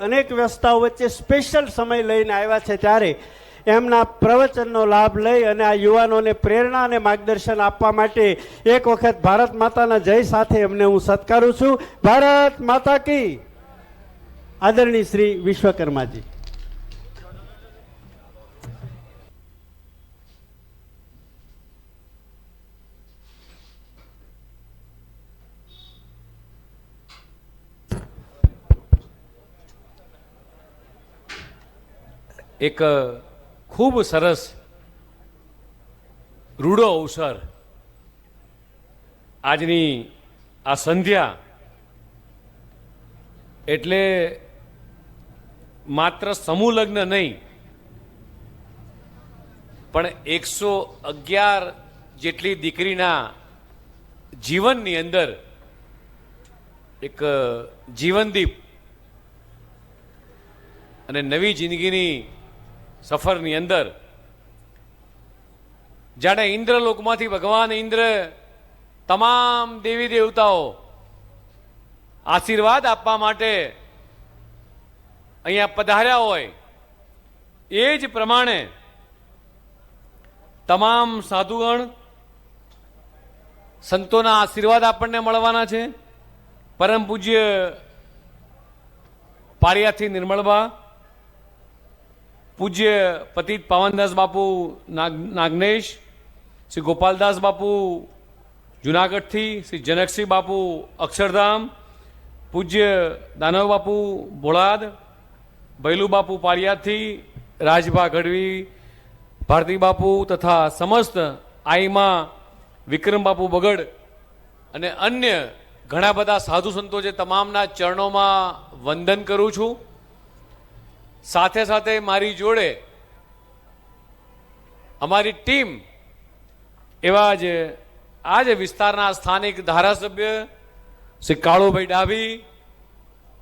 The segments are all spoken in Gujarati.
અનેક વ્યવસ્થાઓ વચ્ચે સ્પેશિયલ સમય લઈને આવ્યા છે ત્યારે એમના પ્રવચનનો લાભ લઈ અને આ યુવાનોને પ્રેરણા અને માર્ગદર્શન આપવા માટે એક વખત ભારત માતાના જય સાથે એમને હું સત્કારું છું. ભારત માતા કી. આદરણીય શ્રી વિશ્વકર્માજી. એક ખૂબ સરસ રૂડો અવસર આજની આ સંધ્યા. એટલે માત્ર સમૂહ લગ્ન નહીં, પણ એકસો અગિયાર જેટલી દીકરીના જીવનની અંદર એક જીવનદીપ અને નવી જિંદગીની સફરની અંદર. જાણે ઇન્દ્રલોકમાંથી ભગવાન ઇન્દ્ર તમામ દેવી દેવતાઓ આશીર્વાદ આપવા માટે અહીંયા પધાર્યા હોય. એ જ પ્રમાણે તમામ સાધુગણ સંતોના આશીર્વાદ આપણને મળવાના છે. પરમ પૂજ્ય પાળિયાથી નિર્મળબા પૂજ્ય પતિત પાવનદાસ બાપુ નાગ, નાગનેશ, શ્રી ગોપાલદાસ બાપુ જુનાગઢથી, શ્રી જનકસિંહ બાપુ અક્ષરધામ, પૂજ્ય દાનવ બાપુ ભોળાદ ભૈલુ બાપુ પાળિયાથી, રાજભા ગઢવી, ભારતી બાપુ તથા સમસ્ત આઈમાં વિક્રમ બાપુ બગડ અને અન્ય ઘણા બધા સાધુ સંતો છે તમામના ચરણોમાં વંદન કરું છું. સાથે સાથે મારી જોડે અમારી ટીમ એવા જ આ જ વિસ્તારના સ્થાનિક ધારાસભ્ય શ્રી કાળુભાઈ ડાભી,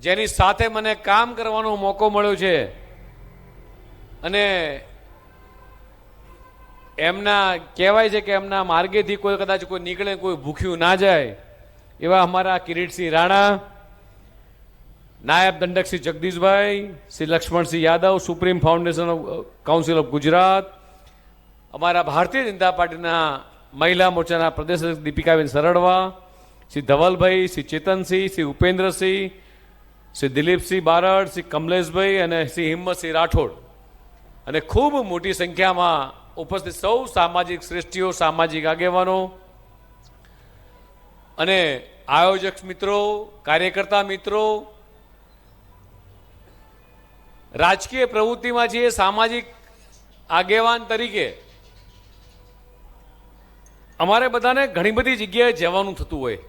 જેની સાથે મને કામ કરવાનો મોકો મળ્યો છે અને એમના કહેવાય છે કે એમના માર્ગેથી કોઈ કદાચ કોઈ નીકળે, કોઈ ભૂખ્યું ના જાય, એવા અમારા કિરીટસિંહ રાણા નાયબ દંડક Shri Jagdishbhai, Shri Laxmansinh Yadav, supreme foundation of council of Gujarat, અમારા ભારતીય જનતા પાર્ટીના મહિલા મોરચાના પ્રદેશ દીપિકાબેન સરડવા, શ્રી ધવલભાઈ, શ્રી ચેતનસિંહ, શ્રી ઉપેન્દ્રસિંહ, શ્રી દિલીપસિંહ બારડ, શ્રી કમલેશભાઈ અને શ્રી હિંમતસિંહ રાઠોડ. અને ખૂબ મોટી સંખ્યામાં ઉપસ્થિત સૌ સામાજિક શ્રેષ્ઠીઓ, સામાજિક આગેવાનો અને આયોજક મિત્રો, કાર્યકર્તા મિત્રો રાજકીય પ્રવૃત્તિમાં છીએ, સામાજિક આગેવાન તરીકે. અમારે બધાને ઘણી બધી જગ્યાએ જવાનું થતું હોય.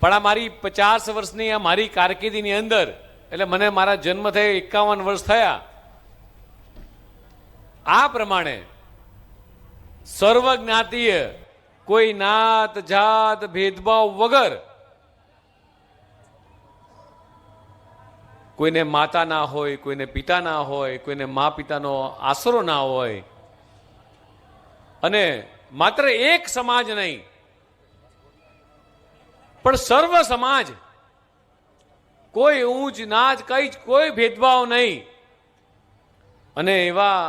પણ આ મારી પચાસ વર્ષની આ મારી કારકિર્દીની અંદર, એટલે મને મારા જન્મ થયે, એકાવન વર્ષ થયા, આ પ્રમાણે સર્વ જ્ઞાતીય કોઈ નાત, જાત, ભેદભાવ વગર કોઈને માતા ના હોય, કોઈને પિતા ના હોય, કોઈને મા પિતાનો આશરો ના હોય. અને માત્ર એક સમાજ નહીં, પણ સર્વ સમાજ, કોઈ ઊંચ નાચ કઈ કોઈ ભેદભાવ નહીં. અને એવા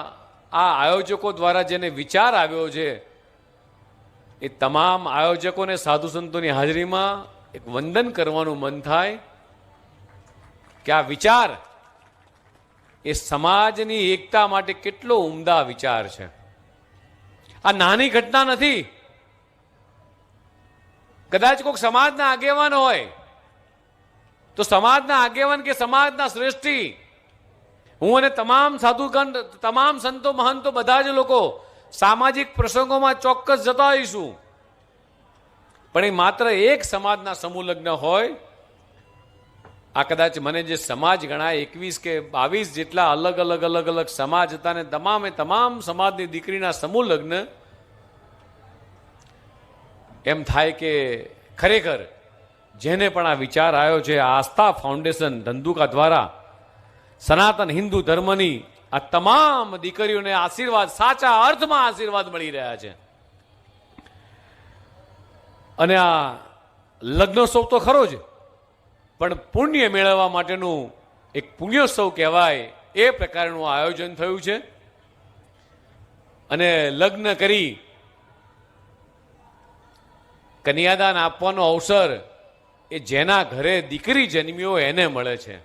આ આયોજકો દ્વારા જેને વિચાર આવ્યો છે, એ તમામ આયોજકોને સાધુ સંતોની હાજરીમાં એક વંદન કરવાનું મન થાય. કે આ વિચાર એ સમાજની એકતા માટે કેટલો ઉમદા વિચાર છે. આ નાની ઘટના નથી. કદાચ કોઈક સમાજના આગેવાન હોય, તો સમાજના આગેવાન કે સમાજના શ્રેષ્ઠી, હું અને તમામ સાધુકંડ તમામ સંતો, મહંતો, બધા જ લોકો સામાજિક પ્રસંગોમાં ચોક્કસ જતા હોઈશું પણ એ માત્ર એક સમાજના સમૂહ લગ્ન હોય આ કદાચ મને જે સમાજ ગણાય, એકવીસ કે બાવીસ જેટલા અલગ અલગ અલગ અલગ સમાજ હતા ને તમામે તમામ સમાજની દીકરીના સમૂહ લગ્ન, એમ થાય કે ખરેખર જેને પણ આ વિચાર આવ્યો છે આસ્થા ફાઉન્ડેશન ધંધુકા દ્વારા, સનાતન હિન્દુ ધર્મની આ તમામ દીકરીઓને આશીર્વાદ, સાચા અર્થમાં આશીર્વાદ મળી રહ્યા છે. અને આ લગ્નોત્સવ તો ખરો જ. પણ પુણ્ય મેળવવા માટેનું એક પુણ્યોત્સવ કહેવાય એ પ્રકારનું આયોજન થયું છે. અને લગ્ન કરી કન્યાદાન આપવાનો અવસર એ જેના ઘરે દીકરી જન્મી હોય એને મળે છે.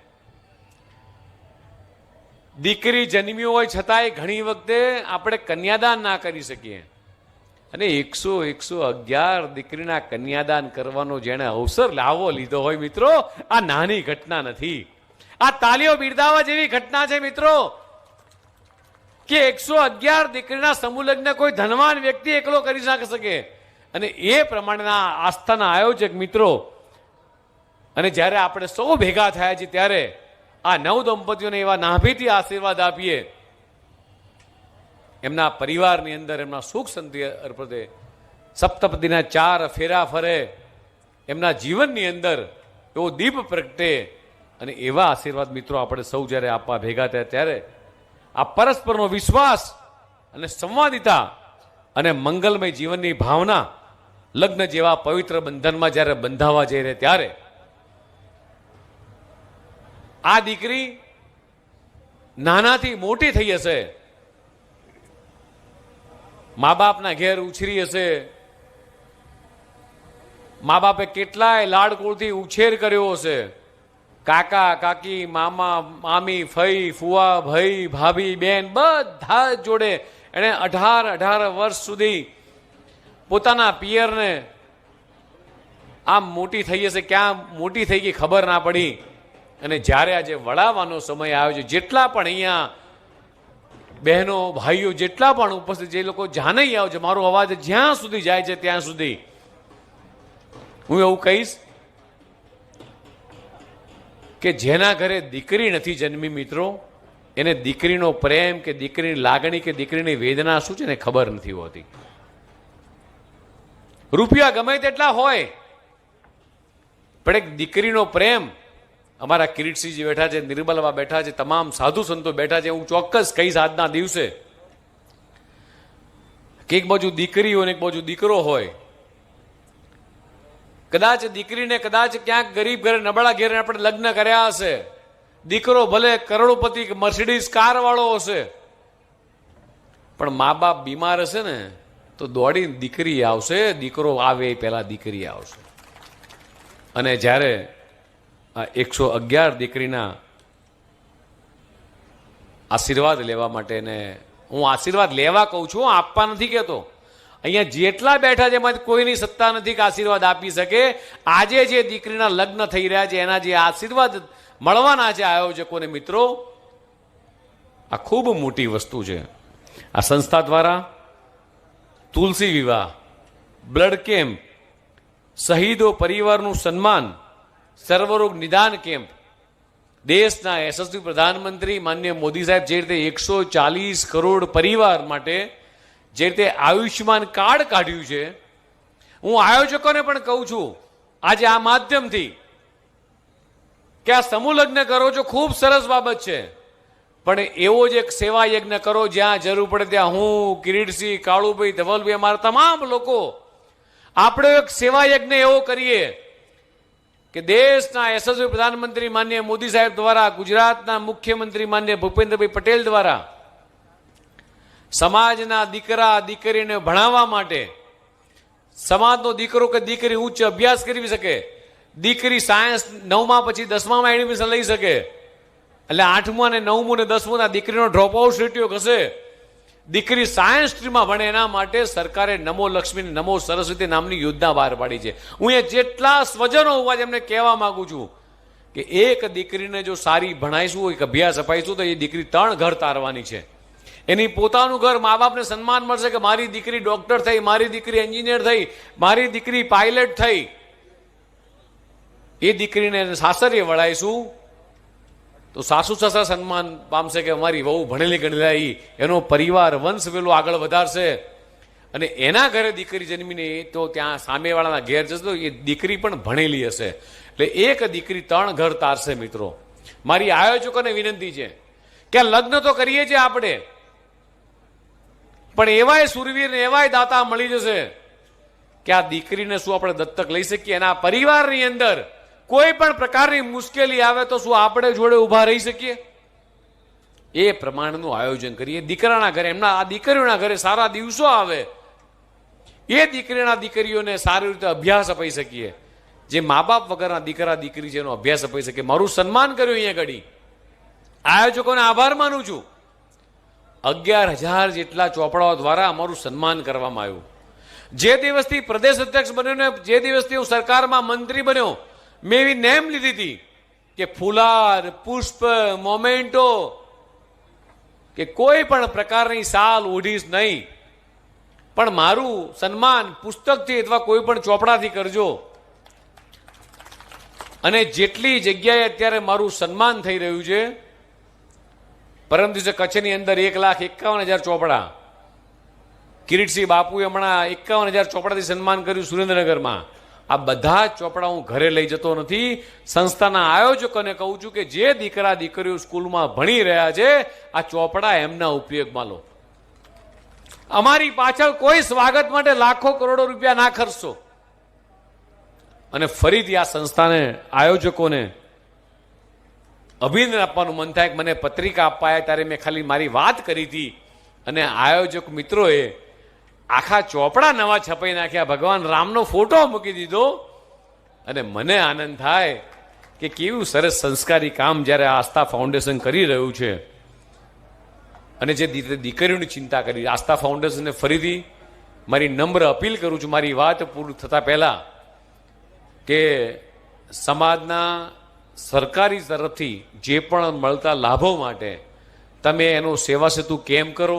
દીકરી જન્મી હોય છતાંય ઘણી વખતે આપણે કન્યાદાન ના કરી શકીએ. અને એકસો એકસો અગિયાર દીકરીના કન્યાદાન કરવાનો જેણે અવસર લાવો લીધો હોય મિત્રો, આ નાની ઘટના નથી. આ તાલીઓ બિરદાવા જેવી ઘટના છે મિત્રો. કે એકસો અગિયાર દીકરીના સમૂહલગ્ન કોઈ ધનવાન વ્યક્તિ એકલો કરી ના શકે. અને એ પ્રમાણેના આસ્થાના આયોજક મિત્રો, અને જ્યારે આપણે સૌ ભેગા થયા છીએ ત્યારે આ નવ દંપતીઓને એવા નાભીથી આશીર્વાદ આપીએ એમના પરિવારની અંદર એમના સુખ સંતિ અર્પદે સપ્તપદીના ચાર ફેરા ફરે. એમના જીવનની અંદર એવો દીપ પ્રગટે અને એવા આશીર્વાદ મિત્રો આપણે સૌ જ્યારે આપવા ભેગા થયા ત્યારે આ પરસ્પરનો વિશ્વાસ અને સંવાદિતા અને મંગલમય જીવનની ભાવના લગ્ન જેવા પવિત્ર બંધનમાં જ્યારે બંધાવા જઈ રહે ત્યારે આ દીકરી નાનાથી મોટી થઈ હશે. મા બાપના ઘેર ઉછરી હશે. મા બાપે કેટલાય લાડકોળથી ઉછેર કર્યો હશે. કાકા, કાકી, મામા, મામી, ફઈ, ફુવા, ભાઈ, ભાભી, બેન બધા જોડે એણે અઢાર અઢાર વર્ષ સુધી પોતાના પિયરને આમ મોટી થઈ હશે ક્યાં મોટી થઈ ગઈ ખબર ના પડી. અને જ્યારે આજે વળાવવાનો સમય આવ્યો છે, જેટલા પણ અહીંયા બહેનો, ભાઈઓ જેટલા પણ ઉપસ્થિત, જે લોકો જાનઈ આવજો મારો અવાજ જ્યાં સુધી જાય છે ત્યાં સુધી. હું એવું કહીશ કે જેના ઘરે દીકરી નથી જન્મી મિત્રો, એને દીકરીનો પ્રેમ કે દીકરીની લાગણી કે દીકરીની વેદના શું છે ને ખબર નથી હોતી. રૂપિયા ગમે તેટલા હોય, પણ એક દીકરીનો પ્રેમ અમારા કિરીટસિંહજી બેઠા છે, નિર્મલમાં બેઠા છે, તમામ સાધુ સંતો બેઠા છે. હું ચોક્કસ કહીશ આજના દિવસે કે એક બાજુ દીકરી હોય એક બાજુ દીકરો હોય, કદાચ દીકરીને કદાચ ક્યાંક ગરીબ ઘરે નબળા ઘેરે આપણે લગ્ન કર્યા હશે, દીકરો ભલે કરોડપતિ મર્સિડીઝ કાર વાળો હશે, પણ મા બાપ બીમાર હશે ને, તો દોડીને દીકરી આવશે, દીકરો આવે પહેલા દીકરી આવશે. અને જ્યારે આ એકસો અગિયાર દીકરીના આશીર્વાદ લેવા માટે ને હું આશીર્વાદ લેવા કહું છું આપવા નથી કહેતો. અહીંયા જેટલા બેઠા છે એમાં કોઈની સત્તા નથી કે આશીર્વાદ આપી શકે. આજે જે દીકરીના લગ્ન થઈ રહ્યા છે, એના જે આશીર્વાદ મળવાના છે આયોજકોને મિત્રો, આ ખૂબ મોટી વસ્તુ છે. આ સંસ્થા દ્વારા તુલસી વિવાહ, બ્લડ કેમ્પ, શહીદો પરિવારનું સન્માન સર્વરોગ નિદાન કેમ્પ. દેશના યશસ્વી પ્રધાનમંત્રી માન્ય મોદી સાહેબ જે રીતે એકસો ચાલીસ કરોડ પરિવાર માટે જે રીતે આયુષ્યમાન કાર્ડ કાઢ્યું છે, હું આયોજકોને પણ કહું છું, આજે આ માધ્યમથી કે આ સમૂહ લગ્ન કરો છો ખૂબ સરસ બાબત છે, પણ એવો જ એક સેવા યજ્ઞ કરો જ્યાં જરૂર પડે ત્યાં હું કિરીટસિંહ કાળુભાઈ ધવલભાઈ, અમારા તમામ લોકો, આપણે એક સેવા યજ્ઞ એવો કરીએ કે દેશના યશસ્વી પ્રધાનમંત્રી માન્ય મોદી સાહેબ દ્વારા, ગુજરાતના મુખ્યમંત્રી માન્ય ભૂપેન્દ્રભાઈ પટેલ દ્વારા સમાજના દીકરા, દીકરીને ભણાવવા માટે, સમાજનો દીકરો કે દીકરી ઉચ્ચ અભ્યાસ કરી શકે, દીકરી સાયન્સ નવમાં પછી દસમામાં એડમિશન લઈ શકે, એટલે આઠમું અને નવમું ને દસમું દીકરીનો ડ્રોપ આઉટ રેટિયો કશે દીકરી સાયન્સ સ્ટ્રીમમાં ભણે એના માટે સરકારે નમો લક્ષ્મી નમો સરસ્વતી નામની યોજના બહાર પાડી છે. હું એ જેટલા સ્વજનો હોવા એમને કહેવા માંગુ છું કે એક દીકરીને જો સારી ભણાઈશું, એક અભ્યાસ અપાઈશું, તો એ દીકરી ત્રણ ઘર તારવાની છે. એની પોતાનું ઘર મા બાપને સન્માન મળશે કે મારી દીકરી ડોક્ટર થઈ, મારી દીકરી એન્જિનિયર થઈ, મારી દીકરી પાયલટ થઈ. એ દીકરીને સાસરીએ વળાઈશું તો સાસુ સસરા સન્માન પામશે કે અમારી વહુ ભણેલી ગણેલાઈ, એનો પરિવાર વંશ પેલો આગળ વધારશે. અને એના ઘરે દીકરી જન્મીને તો ત્યાં સામેવાળાના ઘેર જશે, તો એ દીકરી પણ ભણેલી હશે. એટલે એક દીકરી ત્રણ ઘર તારશે મિત્રો. મારી આયોજકોને વિનંતી છે કે લગ્ન તો કરીએ છીએ આપણે. પણ એવાય સુરવીર ને એવાય દાતા મળી જશે કે આ દીકરીને શું આપણે દત્તક લઈ શકીએ? એના પરિવારની અંદર કોઈ પણ પ્રકારની મુશ્કેલી આવે તો શું આપણે જોડે ઊભા રહી શકીએ? એ પ્રમાણનું આયોજન કરીએ. દીકરાના ઘરે, એમના આ દીકરીઓના ઘરે સારા દિવસો આવે. એ દીકરીના દીકરીઓને સારી રીતે અભ્યાસ અપાઈ શકીએ. જે મા બાપ વગરના દીકરા, દીકરી છે, એનો અભ્યાસ અપાઈ શકે. મારું સન્માન કર્યું અહીંયા ઘડી. આયોજકોને આભાર માનું છું. અગિયાર હજાર જેટલા ચોપડાઓ દ્વારા અમારું સન્માન કરવામાં આવ્યું. જે દિવસથી પ્રદેશ અધ્યક્ષ બન્યો ને જે દિવસથી હું સરકારમાં મંત્રી બન્યો મેં એવી નેમ લીધી હતી કે ફુલાર, પુષ્પ, મોમેન્ટો, કે કોઈ પણ પ્રકારની સાલ ઓઢીશ નહીં. પણ મારું સન્માન પુસ્તકથી અથવા કોઈ પણ ચોપડાથી કરજો. અને જેટલી જગ્યાએ અત્યારે મારું સન્માન થઈ રહ્યું છે, પરમ દિવસે કચ્છની અંદર એક લાખ એકાવન હજાર ચોપડા. કિરીટસિંહ બાપુએ હમણાં એકાવન હજાર ચોપડાથી સન્માન કર્યું સુરેન્દ્રનગરમાં. આ બધા ચોપડા હું ઘરે લઈ જતો નથી. સંસ્થાના આયોજકોને કહું છું કે જે દીકરા દીકરીઓ સ્કૂલમાં ભણી રહ્યા છે, આ ચોપડા એમના ઉપયોગમાં લો. અમારી પાછળ કોઈ સ્વાગત માટે લાખો કરોડો રૂપિયા ના ખર્ચશો અને ફરીથી આ સંસ્થાને આયોજકોને અભિનંદન આપવાનું મન થાય કે મને પત્રિકા અપાયા ત્યારે મેં ખાલી મારી વાત કરી હતી. અને આયોજક મિત્રોએ આખા ચોપડા નવા છપાઈ નાખ્યા. ભગવાન રામનો ફોટો મૂકી દીધો અને મને આનંદ થાય કે કેવું સરસ સંસ્કારી કામ જ્યારે આસ્થા ફાઉન્ડેશન કરી રહ્યું છે. અને જે દીકરીઓની ચિંતા કરી, આસ્થા ફાઉન્ડેશનને ફરીથી મારી નમ્ર અપીલ કરું છું, મારી વાત પૂરું થતાં પહેલાં કે સમાજના સરકારી તરફથી જે પણ મળતા લાભો માટે તમે એનો સેવા સેતુ કેમ કરો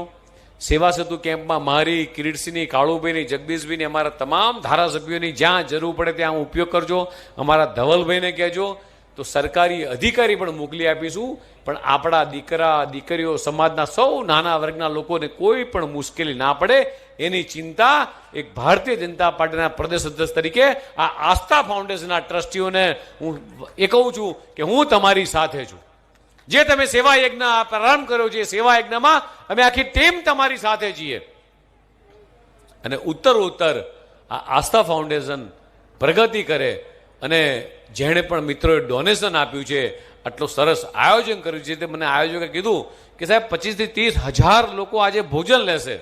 સેવા સેતુ કેમ્પમાં મારી, કિરીટસિંહની, કાળુભાઈની, જગદીશભાઈની, અમારા તમામ ધારાસભ્યોની જ્યાં જરૂર પડે ત્યાં ઉપયોગ કરજો. અમારા ધવલભાઈને કહેજો. તો સરકારી અધિકારી પણ મોકલી આપીશું. પણ આપણા દીકરા, દીકરીઓ સમાજના સૌ નાના વર્ગના લોકોને કોઈ પણ મુશ્કેલી ના પડે. એની ચિંતા એક ભારતીય જનતા પાર્ટીના પ્રદેશ અધ્યક્ષ તરીકે આ આસ્થા ફાઉન્ડેશનના ટ્રસ્ટીઓને હું એ કહું છું કે હું તમારી સાથે છું. જે તમે સેવા યજ્ઞ પ્રારંભ કર્યો છે, સેવા યજ્ઞમાં અમે આખી ટીમ તમારી સાથે છીએ. અને ઉત્તર ઉત્તર આ આસ્થા ફાઉન્ડેશન પ્રગતિ કરે અને જેણે પણ મિત્રોએ ડોનેશન આપ્યું છે, આટલું સરસ આયોજન કર્યું છે, તે મને આયોજકે કીધું કે સાહેબ, પચીસથી ત્રીસ હજાર લોકો આજે ભોજન લેશે.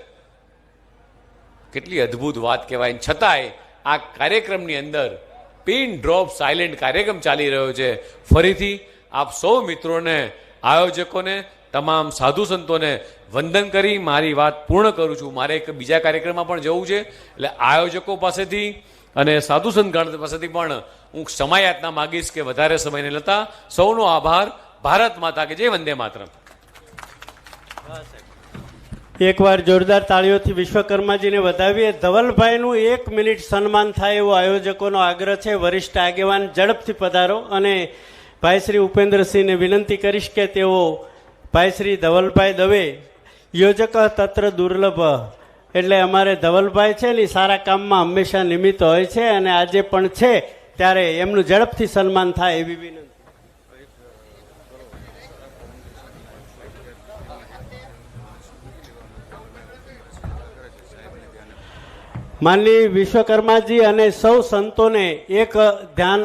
કેટલી અદ્ભુત વાત કહેવાય. છતાંય આ કાર્યક્રમની અંદર પિન ડ્રોપ સાયલેન્ટ કાર્યક્રમ ચાલી રહ્યો છે. ફરીથી આપ સૌ મિત્રોને, આયોજકોને, તમામ સાધુ સંતોને વંદન કરી મારી વાત પૂર્ણ કરું છું. મારે એક બીજા કાર્યક્રમમાં પણ જવું છે. એટલે આયોજકો પાસેથી અને સાધુ સંત પાસેથી પણ હું સમયાતના માગીશ કે વધારે સમય નહીં લેતા. સૌનો આભાર. ભારત માતા કે જય વંદે માતરમ. એકવાર જોરદાર તાળીઓથી વિશ્વકર્માજીને વધાવીએ. ધવલભાઈનું એક મિનિટ સન્માન થાય એવો આયોજકોનો આગ્રહ છે. વરિષ્ઠ આગેવાન ઝડપથી પધારો અને ભાઈ શ્રી ઉપેન્દ્રસિંહને વિનંતી કરીશ કે તેઓ ભાઈ શ્રી ધવલભાઈ દવે, યોજક તત્ર દુર્લભ. એટલે અમારે ધવલભાઈ છે ને સારા કામમાં હંમેશા નિમિત્ત હોય છે અને આજે પણ છે, ત્યારે એમનું ઝડપથી સન્માન થાય એવી વિનંતી. માનની વિશ્વકર્માજી અને સૌ સંતોને એક ધ્યાન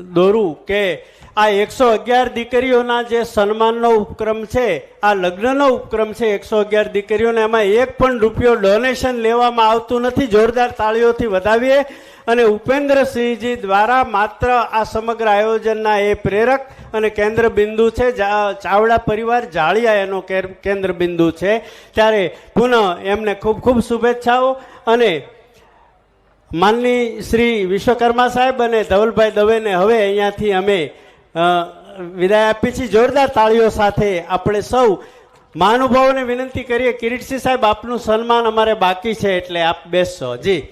દોરું કે આ એકસો અગિયાર દીકરીઓના જે સન્માનનો ઉપક્રમ છે, આ લગ્નનો ઉપક્રમ છે એકસો અગિયાર દીકરીઓને, એમાં એક પણ રૂપિયો ડોનેશન લેવામાં આવતું નથી. જોરદાર તાળીઓથી વધાવીએ અને ઉપેન્દ્રસિંહજી દ્વારા માત્ર આ સમગ્ર આયોજનના એ પ્રેરક અને કેન્દ્ર બિંદુ છે ચાવડા પરિવાર જાળિયા એનો કેન્દ્ર બિંદુ છે. ત્યારે પુનઃ એમને ખૂબ ખૂબ શુભેચ્છાઓ અને માનની શ્રી વિશ્વકર્મા સાહેબ અને ધવલભાઈ દવેને હવે અહીંયાથી અમે વિદાય આપી છીએ. જોરદાર તાળીઓ સાથે આપણે સૌ મહાનુભાવોને વિનંતી કરીએ. કિરીટસિંહ સાહેબ, આપનું સન્માન અમારે બાકી છે એટલે આપ બેસશો. જી.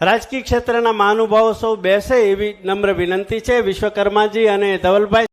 રાજકીય ક્ષેત્રના મહાનુભાવો સૌ બેસે એવી નમ્ર વિનંતી છે. વિશ્વકર્માજી અને ધવલભાઈ